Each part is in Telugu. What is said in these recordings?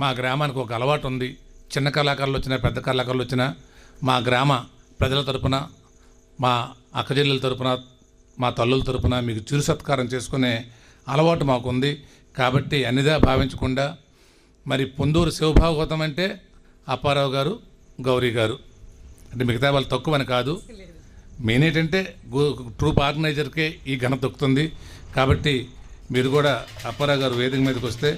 మా గ్రామానికి ఒక అలవాటు ఉంది. చిన్న కళాకారులు వచ్చినా పెద్ద కళాకారులు వచ్చినా మా గ్రామ ప్రజల తరపున మా అక్కచెల్లెల తరపున మా తల్లుల తరపున మీకు చిరు సత్కారం చేసుకునే అలవాటు మాకుంది. కాబట్టి అన్నిదా భావించకుండా మరి పొందూరు శివభాగవతం అంటే అప్పారావు గారు గౌరీ గారు. అంటే మిగతా వాళ్ళు తక్కువని కాదు. మెయిన్ ఏంటంటే ట్రూప్ ఆర్గనైజర్కే ఈ ఘనత దొక్కుతుంది. కాబట్టి మీరు కూడా అప్పారావు గారు వేదిక మీదకి వస్తే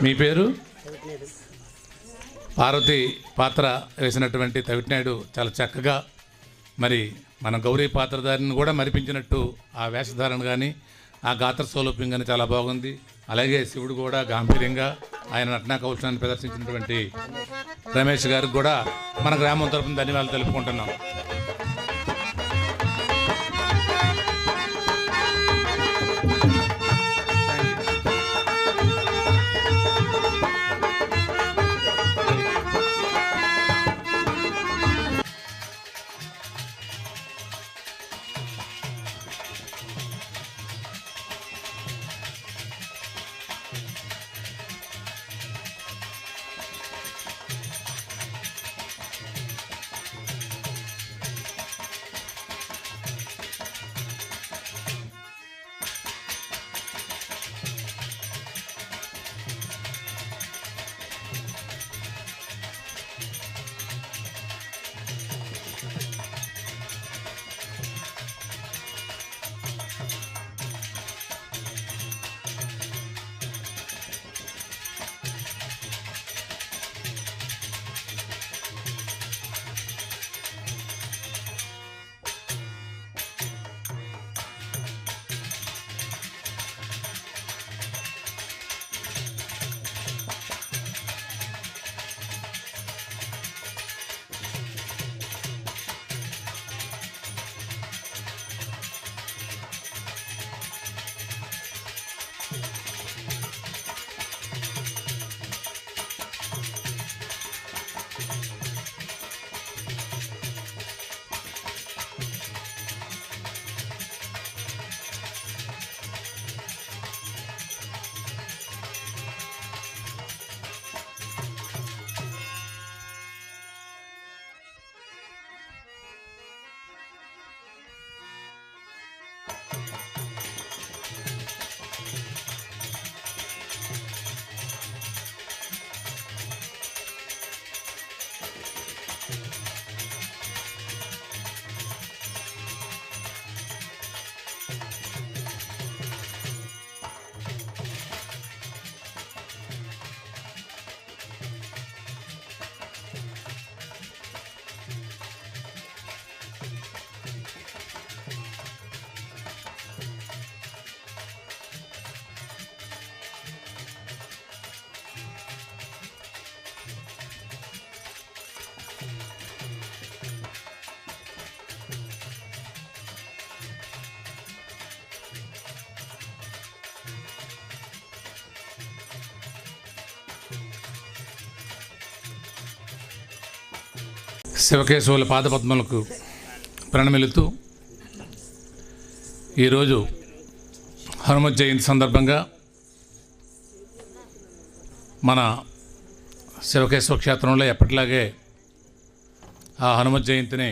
మీ పేరు? పార్వతి పాత్ర వేసినటువంటి తవిటినాయుడు చాలా చక్కగా మరి మన గౌరీ పాత్రధారిని కూడా మరిపించినట్టు ఆ వేషధారణ కానీ ఆ గాత్ర సౌలభ్యం కానీ చాలా బాగుంది. అలాగే శివుడు కూడా గాంభీర్యంగా ఆయన నటనా కౌశలాన్ని ప్రదర్శించినటువంటి రమేష్ గారికి కూడా మన గ్రామం తరపున ధన్యవాదాలు తెలుపుకుంటున్నాం. శివకేశవుల పాదపద్మలకు ప్రణమిలుతూ ఈరోజు హనుమత్ జయంతి సందర్భంగా మన శివకేశవ క్షేత్రంలో ఎప్పటిలాగే ఆ హనుమత్ జయంతిని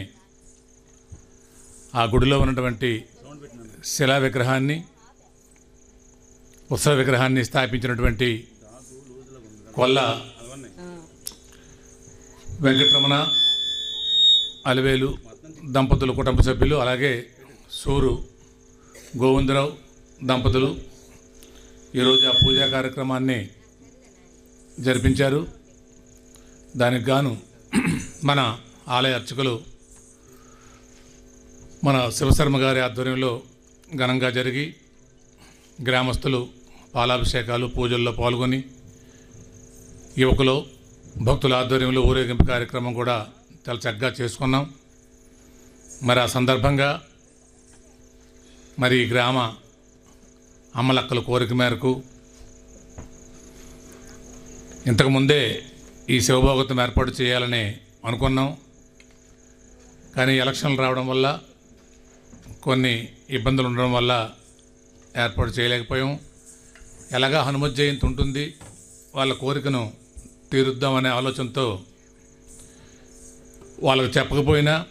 ఆ గుడిలో ఉన్నటువంటి శిలా విగ్రహాన్ని ఉత్సవ విగ్రహాన్ని స్థాపించినటువంటి కొల్ల వెంకటరమణ అలవేలు దంపతులు కుటుంబ సభ్యులు అలాగే సూరు గోవిందరావు దంపతులు ఈరోజు ఆ పూజా కార్యక్రమాన్ని జరిపించారు. దానికి గాను మన ఆలయ అర్చకులు మన శివశర్మ గారి ఆధ్వర్యంలో ఘనంగా జరిగి గ్రామస్తులు పాలాభిషేకాలు పూజల్లో పాల్గొని యువకులు భక్తుల ఆధ్వర్యంలో ఊరేగింపు కార్యక్రమం కూడా చాలా చక్కగా చేసుకున్నాం. మరి ఆ సందర్భంగా మరి ఈ గ్రామ అమ్మలక్కల కోరిక మేరకు ఇంతకుముందే ఈ శివభోగతం ఏర్పాటు చేయాలని అనుకున్నాం. కానీ ఎలక్షన్లు రావడం వల్ల కొన్ని ఇబ్బందులు ఉండడం వల్ల ఏర్పాటు చేయలేకపోయాం. ఎలాగా హనుమత్ జయంతి ఉంటుంది వాళ్ళ కోరికను తీరుద్దామనే ఆలోచనతో వాళ్ళకు చెప్పకపోయినా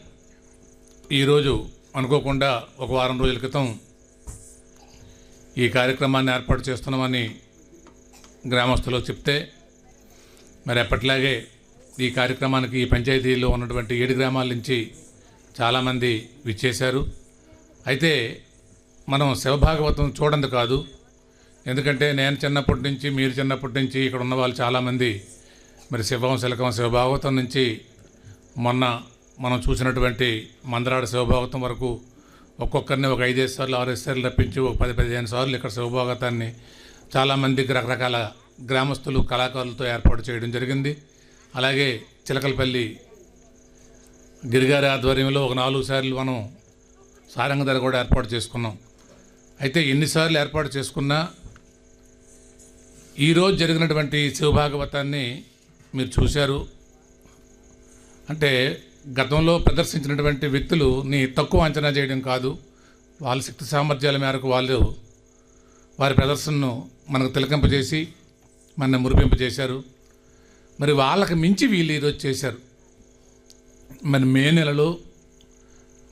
ఈరోజు అనుకోకుండా ఒక వారం రోజుల క్రితం ఈ కార్యక్రమాన్ని ఏర్పాటు చేస్తున్నామని గ్రామస్తులకు చెప్తే మరి ఎప్పటిలాగే ఈ కార్యక్రమానికి ఈ పంచాయతీలో ఉన్నటువంటి ఏడు గ్రామాల నుంచి చాలామంది విచ్చేశారు. అయితే మనం శివభాగవతం చూడండి కాదు. ఎందుకంటే నేను చిన్నప్పటి నుంచి మీరు చిన్నప్పటి నుంచి ఇక్కడ ఉన్న వాళ్ళు చాలామంది. మరి శివం శిలకం శివభాగవతం నుంచి మొన్న మనం చూసినటువంటి మందరాడ శివభాగవతం వరకు ఒక్కొక్కరిని ఒక ఐదేసి సార్లు ఆరేసి సార్లు రప్పించి ఒక పది పదిహేను సార్లు ఇక్కడ శివభాగవతాన్ని చాలామందికి రకరకాల గ్రామస్తులు కళాకారులతో ఏర్పాటు చేయడం జరిగింది. అలాగే చిలకలపల్లి గిరిగారి ఆధ్వర్యంలో ఒక నాలుగు సార్లు మనం సారంగ ధర కూడా ఏర్పాటు చేసుకున్నాం. అయితే ఎన్నిసార్లు ఏర్పాటు చేసుకున్నా ఈరోజు జరిగినటువంటి శివభాగవతాన్ని మీరు చూశారు. అంటే గతంలో ప్రదర్శించినటువంటి వ్యక్తులుని తక్కువ అంచనా చేయడం కాదు వాళ్ళ శక్తి సామర్థ్యాల మేరకు వాళ్ళు వారి ప్రదర్శనను మనకు తిలకింపజేసి మన మురిపింపజేశారు. మరి వాళ్ళకి మించి వీళ్ళు ఈరోజు చేశారు. మరి మే నెలలో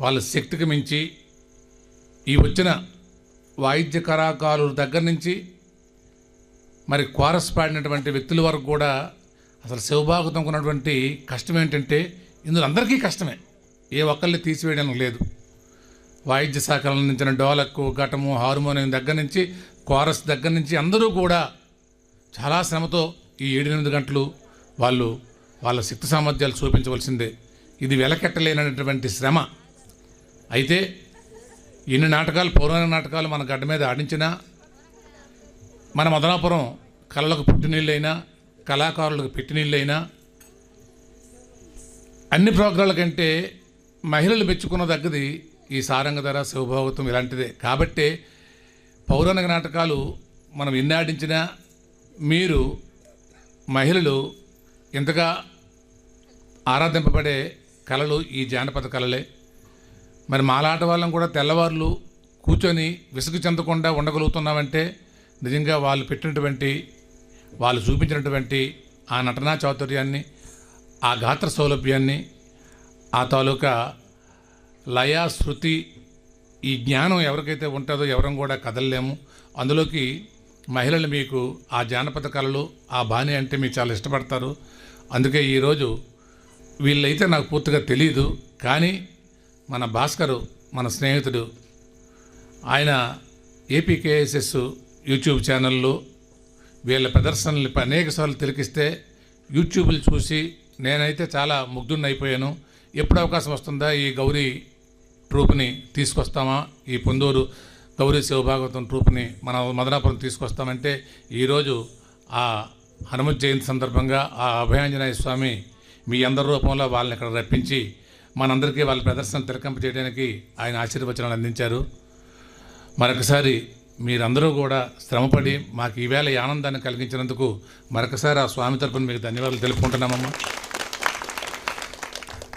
వాళ్ళ శక్తికి మించి ఈ వచ్చిన వాయిద్య కళాకారుల దగ్గర నుంచి మరి కోరస్ పాడినటువంటి వ్యక్తుల వరకు కూడా అసలు శివభాగవతం ఉన్నటువంటి కష్టం ఏంటంటే ఇందులో అందరికీ కష్టమే. ఏ ఒక్కరిని తీసివేయడం లేదు. వాయిద్య శాఖల నుంచి డోలకు ఘటము హార్మోనియం దగ్గర నుంచి కోరస్ దగ్గర నుంచి అందరూ కూడా చాలా శ్రమతో ఈ ఏడెనిమిది గంటలు వాళ్ళు వాళ్ళ శక్తి సామర్థ్యాలు చూపించవలసిందే. ఇది వెలకెట్టలేనటువంటి శ్రమ. అయితే ఎన్ని నాటకాలు పౌరాణిక నాటకాలు మన గడ్డ మీద ఆడించినా మన మదనాపురం కళ్ళకు పుట్టినీళ్ళైనా కళాకారులకు పెట్టినీళ్ళైనా అన్ని ప్రోగ్రాల కంటే మహిళలు మెచ్చుకున్న దగ్గది ఈ సారంగధర శివభాగవతం ఇలాంటిదే. కాబట్టే పౌరాణిక నాటకాలు మనం ఎన్ని ఆడించినా మీరు మహిళలు ఇంతగా ఆరాధింపబడే కళలు ఈ జానపద కళలే. మరి మాలాట వాళ్ళం కూడా తెల్లవారులు కూర్చొని విసుగు చెందకుండా ఉండగలుగుతున్నామంటే నిజంగా వాళ్ళు పెట్టినటువంటి వాళ్ళు చూపించినటువంటి ఆ నటనా చాతుర్యాన్ని ఆ గాత్ర సౌలభ్యాన్ని ఆ తాలూకా లయ శృతి ఈ జ్ఞానం ఎవరికైతే ఉంటుందో ఎవరం కూడా కదలలేము. అందులోకి మహిళలు మీకు ఆ జానపద కళలు ఆ బాణి అంటే మీకు చాలా ఇష్టపడతారు. అందుకే ఈరోజు వీళ్ళైతే నాకు పూర్తిగా తెలియదు కానీ మన భాస్కరు మన స్నేహితుడు ఆయన ఏపీకేఎస్ఎస్ యూట్యూబ్ ఛానల్లో వీళ్ళ ప్రదర్శనలు అనేక సార్లు తిలకిస్తే యూట్యూబ్లు చూసి నేనైతే చాలా ముగ్ధుడిని అయిపోయాను. ఎప్పుడు అవకాశం వస్తుందా ఈ గౌరీ ట్రూప్ని తీసుకొస్తామా? ఈ పొందూరు గౌరీ శివభాగవతం ట్రూప్ని మన మదనాపురం తీసుకొస్తామంటే ఈరోజు ఆ హనుమత్ జయంతి సందర్భంగా ఆ అభయాంజనేయ స్వామి మీ అందరి రూపంలో వాళ్ళని ఇక్కడ రప్పించి మనందరికీ వాళ్ళ ప్రదర్శన తిలకంప చేయడానికి ఆయన ఆశీర్వచనాలు అందించారు. మరొకసారి మీరందరూ కూడా శ్రమపడి మాకు ఈవేళ ఈ ఆనందాన్ని కలిగించినందుకు మరొకసారి ఆ స్వామి తరపున మీకు ధన్యవాదాలు తెలుపుకుంటున్నామమ్మా.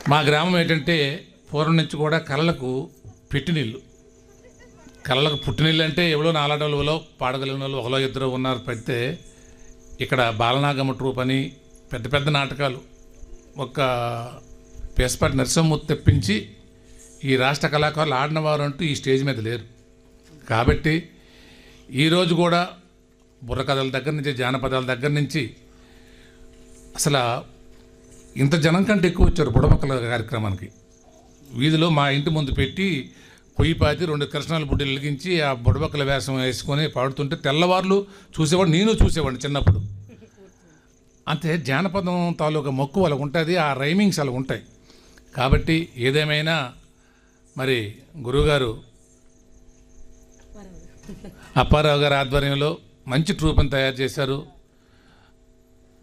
మా గ్రామం ఏంటంటే పూర్వం నుంచి కూడా కళలకు పెట్టినీళ్ళు. కళలకు పుట్టినీళ్ళు అంటే ఎవరో నాలాడలో పాడగలిగిన వాళ్ళు ఒకలో ఇద్దరు ఉన్నారు పెడితే ఇక్కడ బాలనాగమ్మ ట్రూప్ అని పెద్ద పెద్ద నాటకాలు. ఒక పేసపాటి నరసింహమూర్తి తెప్పించి ఈ రాష్ట్ర కళాకారులు ఆడినవారు అంటూ ఈ స్టేజ్ మీద లేరు. కాబట్టి ఈరోజు కూడా బుర్రకథల దగ్గర నుంచి జానపదాల దగ్గర నుంచి అసలు ఇంత జనం కంటే ఎక్కువ వచ్చారు బుడబక్కల కార్యక్రమానికి. వీధిలో మా ఇంటి ముందు పెట్టి పొయ్యి పాతి రెండు కృష్ణాల బుడ్డలు వెలిగించి ఆ బుడబక్కల వేషం వేసుకొని పాడుతుంటే తెల్లవార్లు చూసేవాడు నేను చూసేవాడిని చిన్నప్పుడు. అంతే జానపదం తాలూకా మొక్కు అలా ఉంటుంది ఆ రైమింగ్స్ అలా ఉంటాయి. కాబట్టి ఏదేమైనా మరి గురువుగారు అప్పారావు గారి ఆధ్వర్యంలో మంచి ట్రూప్ని తయారు చేశారు.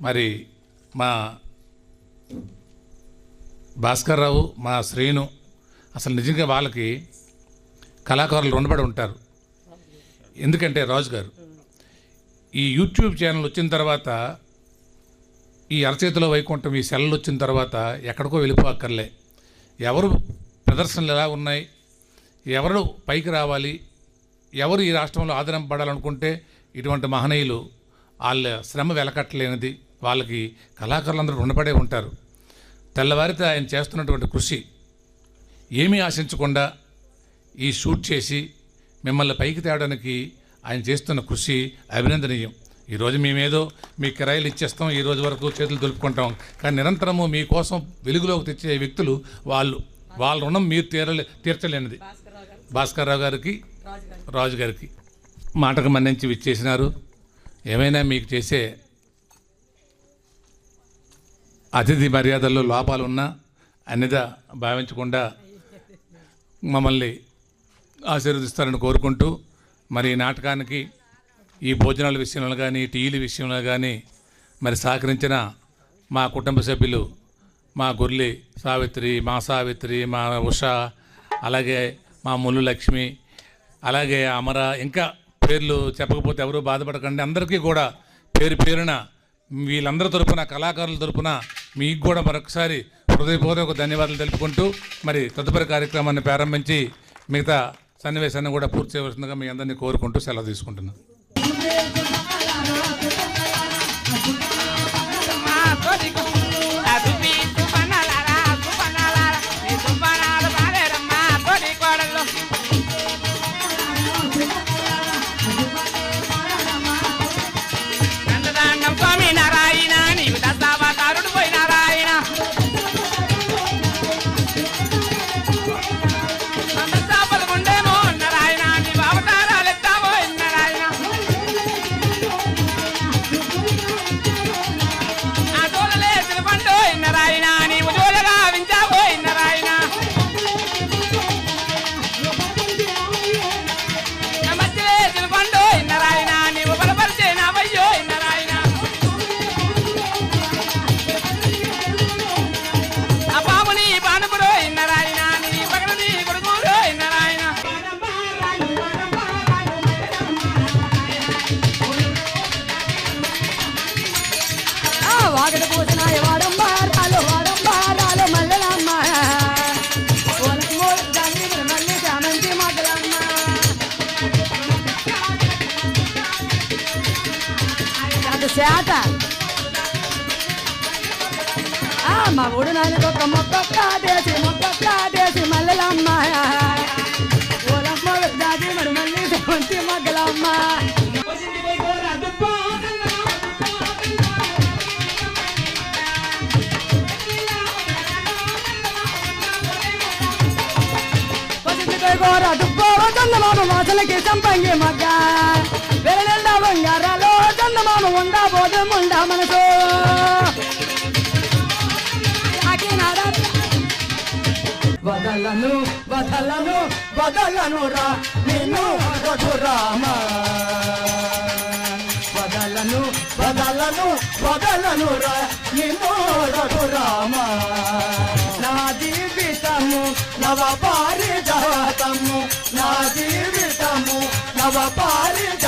మరి మా భాస్కర్ రావు మా శ్రీను అసలు నిజంగా వాళ్ళకి కళాకారులు రుణపడి ఉంటారు. ఎందుకంటే రాజు గారు ఈ యూట్యూబ్ ఛానల్ వచ్చిన తర్వాత ఈ అరచేతిలో వైకుంఠం ఈ సెల్లు వచ్చిన తర్వాత ఎక్కడికో వెళ్ళిపోక్కర్లే. ఎవరు ప్రదర్శనలు ఎలా ఉన్నాయి? ఎవరు పైకి రావాలి? ఎవరు ఈ రాష్ట్రంలో ఆదరింపబడాలనుకుంటే ఇటువంటి మహనీయులు వాళ్ళ శ్రమ వెలకట్టలేనిది వాళ్ళకి కళాకారులందరూ రుణపడే ఉంటారు. తెల్లవారితే ఆయన చేస్తున్నటువంటి కృషి ఏమీ ఆశించకుండా ఈ షూట్ చేసి మిమ్మల్ని పైకి తేవడానికి ఆయన చేస్తున్న కృషి అభినందనీయం. ఈరోజు మేమేదో మీ కిరాయిలు ఇచ్చేస్తాం ఈ రోజు వరకు చేతులు దులుపుకుంటాం. కానీ నిరంతరము మీకోసం వెలుగులోకి తెచ్చే వ్యక్తులు వాళ్ళు. వాళ్ళ రుణం మీరు తీరలే తీర్చలేనిది. భాస్కర్ రావు గారికి రాజుగారికి. మాటకు మన్నించి విచ్చేసినారు. ఏమైనా మీకు చేసే అతిథి మర్యాదల్లో లోపాలు ఉన్నా అన్నిదా భావించకుండా మమ్మల్ని ఆశీర్వదిస్తారని కోరుకుంటూ మరి ఈ నాటకానికి ఈ భోజనాల విషయంలో కానీ టీల విషయంలో కానీ మరి సహకరించిన మా కుటుంబ సభ్యులు మా గుర్లి సావిత్రి మా సావిత్రి మా ఉష అలాగే మా ముల్లు లక్ష్మి అలాగే అమర ఇంకా పేర్లు చెప్పకపోతే ఎవరు బాధపడకండి. అందరికీ కూడా పేరు పేరున వీళ్ళందరి తరపున కళాకారుల తరపున మీకు కూడా మరొకసారి హృదయపూర్వక ధన్యవాదాలు తెలుపుకుంటూ మరి తదుపరి కార్యక్రమాన్ని ప్రారంభించి మిగతా సన్నివేశాన్ని కూడా పూర్తి చేయవలసిందిగా మీ అందరినీ కోరుకుంటూ సెలవు తీసుకుంటున్నాను. స్వామి మా ఊడు నాయనకొక్క మొక్కొక్క దేశి మొక్కొక్క దేశి మల్లెలమ్మ. ఓలమ్మోలు దాది మరి మళ్ళీ చామంతి మొదలమ్మ వాసలకి సంపంగి మగ్గ. వెరలెండ బంగారాలో చందమామ ఉండా బోధం ముండా మనసు. వదలను వదలను వదలను రా. నిన్ను రఘురామ రామ. వదలను వదలను వదలను రా. నిన్ను రఘురామ రామ. నా జీవితము నవ పారిజాతము నా జీవితము నవ పారిజాతము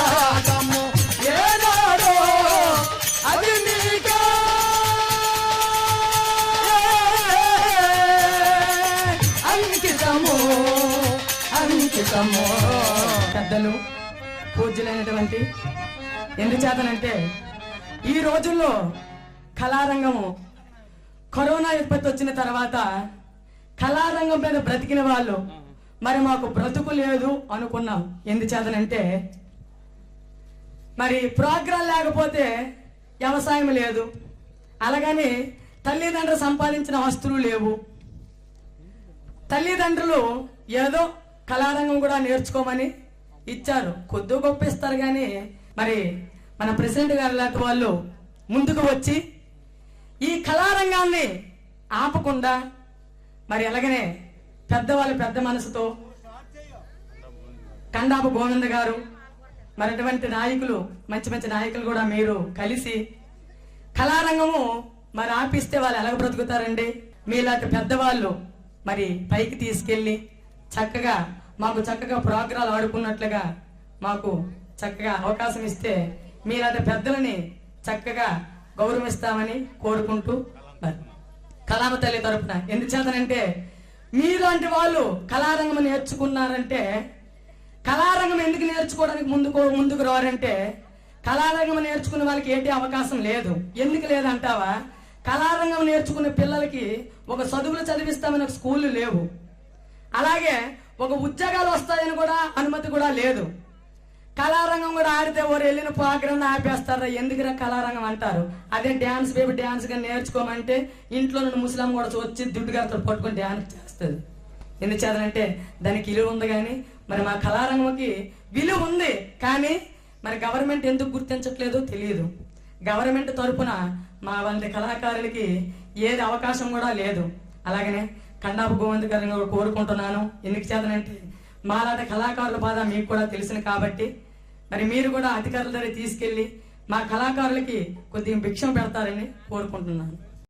తమ్మో పెద్దలు పూజ్యులైనటువంటి ఎందుచేతనంటే ఈ రోజుల్లో కళారంగము కరోనా ఉత్పత్తి వచ్చిన తర్వాత కళారంగం మీద బ్రతికిన వాళ్ళు మరి మాకు బ్రతుకు లేదు అనుకున్నాం. ఎందుచేతనంటే మరి ప్రోగ్రాం లేకపోతే వ్యవసాయం లేదు. అలాగని తల్లిదండ్రులు సంపాదించిన వస్తువులు లేవు. తల్లిదండ్రులు ఏదో కళారంగం కూడా నేర్చుకోమని ఇచ్చారు. కొద్ది గొప్ప ఇస్తారు కానీ మరి మన ప్రెసిడెంట్ గారు లాంటి వాళ్ళు ముందుకు వచ్చి ఈ కళారంగాన్ని ఆపకుండా మరి అలాగనే పెద్దవాళ్ళు పెద్ద మనసుతో కండాపు గోవింద గారు మరి అటువంటి నాయకులు మంచి మంచి నాయకులు కూడా మీరు కలిసి కళారంగము మరి ఆపిస్తే వాళ్ళు ఎలాగ బ్రతుకుతారండి? మీలాంటి పెద్దవాళ్ళు మరి పైకి తీసుకెళ్ళి చక్కగా మాకు చక్కగా ప్రోగ్రాలు ఆడుకున్నట్లుగా మాకు చక్కగా అవకాశం ఇస్తే మీలాంటి పెద్దలని చక్కగా గౌరవిస్తామని కోరుకుంటూ మరి కళామ తల్లి తరపున. ఎందుచేతనంటే మీలాంటి వాళ్ళు కళారంగం నేర్చుకున్నారంటే కళారంగం ఎందుకు నేర్చుకోవడానికి ముందుకు ముందుకు రావారంటే కళారంగం నేర్చుకునే వాళ్ళకి ఏంటి అవకాశం లేదు. ఎందుకు లేదంటావా? కళారంగం నేర్చుకునే పిల్లలకి ఒక చదువులు చదివిస్తామని ఒక స్కూళ్ళు లేవు. అలాగే ఒక ఉద్యోగాలు వస్తాయని కూడా అనుమతి కూడా లేదు. కళారంగం కూడా ఆడితే ఓరు వెళ్ళిన ప్రోగ్రామ్ ఆపేస్తారా? ఎందుకురా కళారంగం అంటారు? అదే డ్యాన్స్ బేబీ డ్యాన్స్గా నేర్చుకోమంటే ఇంట్లో నుండి ముస్లాం కూడా వచ్చి దుడ్డుగారితో పట్టుకొని డ్యాన్స్ చేస్తుంది. ఎందుచేతనంటే దానికి విలువ ఉంది కానీ మరి మా కళారంగంకి విలువ ఉంది కానీ మరి గవర్నమెంట్ ఎందుకు గుర్తించట్లేదో తెలియదు. గవర్నమెంట్ తరపున మా వాళ్ళ కళాకారులకి ఏది అవకాశం కూడా లేదు. అలాగనే కన్నాపు గోవింద్ గారిని కోరుకుంటున్నాను. ఎందుకు చేతనంటే మాలాంటి కళాకారుల బాధ మీకు కూడా తెలిసింది కాబట్టి. మరి మీరు కూడా అధికారుల దగ్గర తీసుకెళ్ళి మా కళాకారులకి కొద్దిగా భిక్షం పెడతారని కోరుకుంటున్నాను.